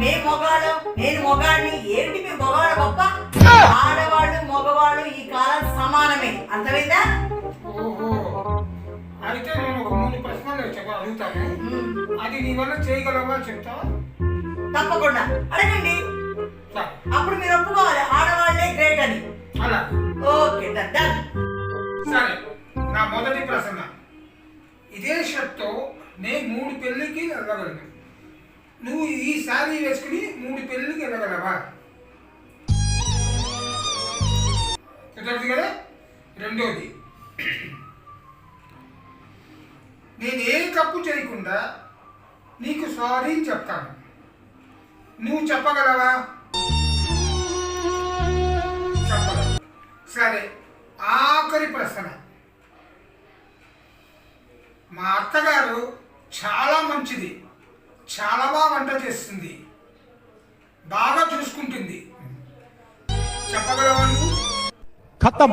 మే మొగాడు నేను మొగాడిని ఏంటి మీ మొగాడు గొప్ప ఆడవాళ్ళు మగవాళ్ళు ఈ కాలం సమానమే. అర్థమైందా? ఓహో. అయితే నేను ఒక మూడు ప్రశ్నలు చెప్ప అడుగుతాను. అది నీ వల్ల చేయగలవా చెప్తావా? తప్పకుండా. అడగండి. సరే. అప్పుడు మీరు ఒప్పుకోవాలి. ఆడవాళ్ళే గ్రేట్ అని. అలా. Okay done done. సరే నా మొదటి ప్రశ్న. ఇదే షర్ట్తో నేను మూడు పెళ్ళికి వెళ్ళగలను నువ్వు ఈ శారీ వేసుకుని మూడు పెళ్ళికి వెళ్ళగలవా? కుదరదు కదా? రెండోది నేను ఏ తప్పు చేయకుండా నీకు సారీ చెప్తాను. నువ్వు చెప్పగలవా? చెప్పగలవు సరే ఆఖరి ప్రశ్న. మా అత్తగారు చాలా మంచిది. చాలా బాగా వంట చేస్తుంది. బాగా చూసుకుంటుంది. చెప్పగలవాళ్ళు ఖతం.